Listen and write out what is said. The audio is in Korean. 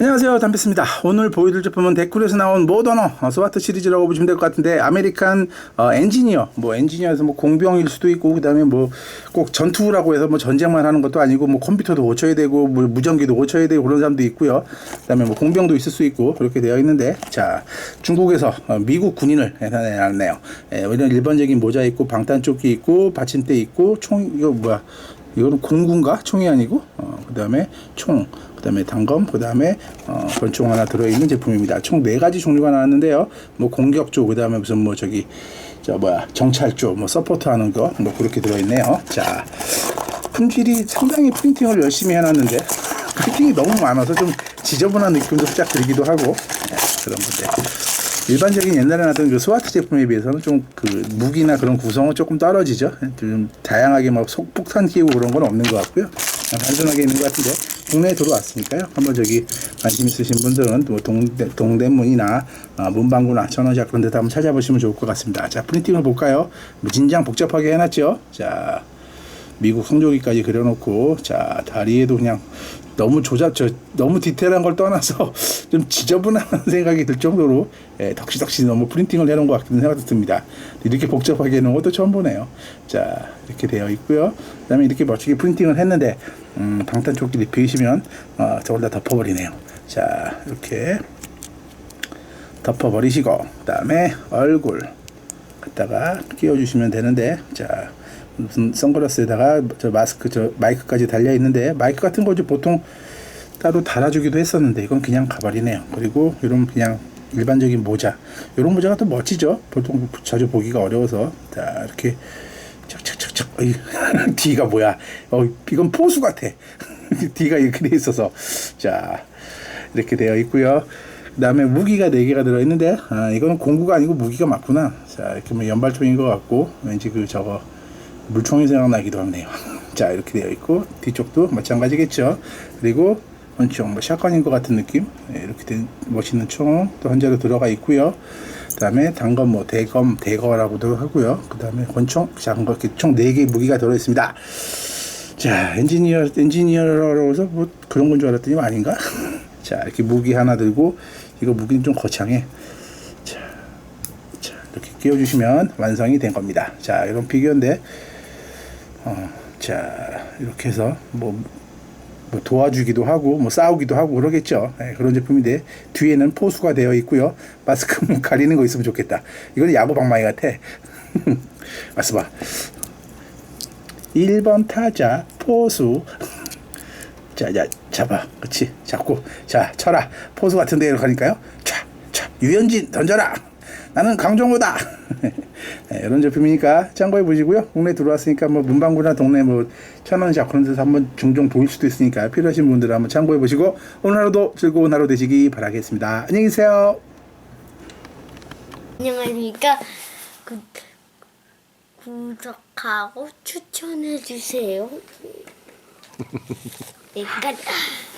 안녕하세요. 담배스입니다. 오늘 보여드릴 제품은 데쿨에서 나온 모더너 어, 스와트 시리즈라고 보시면 될 것 같은데 아메리칸 어, 엔지니어. 뭐 엔지니어에서 뭐 공병일 수도 있고 그 다음에 뭐 꼭 전투라고 해서 뭐 전쟁만 하는 것도 아니고 뭐 컴퓨터도 고쳐야 되고 뭐 무전기도 고쳐야 되고 그런 사람도 있고요. 그 다음에 뭐 공병도 있을 수 있고 그렇게 되어 있는데 자 중국에서 어, 미국 군인을 해놨네요. 예, 이런 일반적인 모자 있고 방탄조끼 있고 받침대 있고 총 이거 뭐야 이거는 공군가 총이 아니고 어, 그 다음에 총 그다음에 단검, 그다음에 어, 권총 하나 들어있는 제품입니다. 총 네 가지 종류가 나왔는데요. 뭐 공격조, 그다음에 무슨 뭐 저기 저 뭐야 정찰조, 뭐 서포트 하는 거, 뭐 그렇게 들어있네요. 자, 품질이 상당히 프린팅을 열심히 해놨는데 프린팅이 너무 많아서 좀 지저분한 느낌도 살짝 들기도 하고 네, 그런 건데. 일반적인 옛날에 나왔던 그 스와트 제품에 비해서는 좀 그 무기나 그런 구성은 조금 떨어지죠. 좀 다양하게 막 속폭탄 끼고 그런 건 없는 것 같고요. 단순하게 있는 것 같은데 국내에 들어왔으니까요. 한번 저기 관심 있으신 분들은 뭐 동대, 동대문이나 어, 문방구나 천원샵 그런 데다 한번 찾아보시면 좋을 것 같습니다. 자 프린팅을 볼까요? 뭐 진장 복잡하게 해놨죠. 자 미국 성조기까지 그려놓고 자 다리에도 그냥 너무 조잡 저 너무 디테일한 걸 떠나서 좀 지저분한 생각이 들 정도로 예, 덕시덕시 너무 프린팅을 해놓은 것 같은 생각도 듭니다. 이렇게 복잡하게 해놓은 것도 처음 보네요. 자 이렇게 되어 있고요. 그다음에 이렇게 멋지게 프린팅을 했는데 음, 방탄조끼를 입히시면 어, 저걸 다 덮어버리네요. 자 이렇게 덮어버리시고 그다음에 얼굴 갖다가 끼워주시면 되는데 자 무슨 선글라스에다가 저 마스크 저 마이크까지 달려 있는데 마이크 같은 거 이제 보통 따로 달아주기도 했었는데 이건 그냥 가발이네요. 그리고 이런 그냥 일반적인 모자 이런 모자가 또 멋지죠. 보통 자주 보기가 어려워서 자 이렇게 착착착착 D가 뭐야? 어 이건 포수 같아. D가 이렇게 돼 있어서 자 이렇게 되어 있고요. 그 다음에 무기가 4개가 들어있는데 아 이거는 공구가 아니고 무기가 맞구나. 자 이렇게 뭐 연발총인 것 같고 왠지 그 저거 물총이 생각나기도 하네요. 자 이렇게 되어 있고 뒤쪽도 마찬가지겠죠. 그리고 권총 뭐 샷건인 것 같은 느낌? 네, 이렇게 된 멋있는 총 또 한 자루 들어가 있고요. 그 다음에 단검 뭐 대검 대거라고도 하고요. 그 다음에 권총 작은 거 이렇게 총 4개 무기가 들어있습니다. 자 엔지니어 엔지니어로서 뭐 그런 건 줄 알았더니 아닌가 자 이렇게 무기 하나 들고 이거 무기는 좀 거창해. 자, 자 이렇게 끼워주시면 완성이 된 겁니다. 자 이런 피규어인데 어, 자 이렇게 해서 뭐, 뭐 도와주기도 하고 뭐 싸우기도 하고 그러겠죠. 네, 그런 제품인데 뒤에는 포수가 되어 있고요. 마스크 뭐 가리는 거 있으면 좋겠다. 이거는 야구 방망이 같아. 마스 봐. 1번 타자 포수 자, 자, 잡아. 그렇지. 잡고. 자, 쳐라. 포수 같은 데로 가니까요. 촤, 촤. 유현진, 던져라. 나는 강정호다. 네, 이런 제품이니까 참고해 보시고요. 국내 들어왔으니까 뭐 문방구나 동네 뭐 천원샵 그런 데서 한번 종종 보일 수도 있으니까 필요하신 분들은 한번 참고해 보시고 오늘 하루도 즐거운 하루 되시기 바라겠습니다. 안녕히 계세요. 안녕하십니까. 구, 구독하고 추천해 주세요. 네, 끝.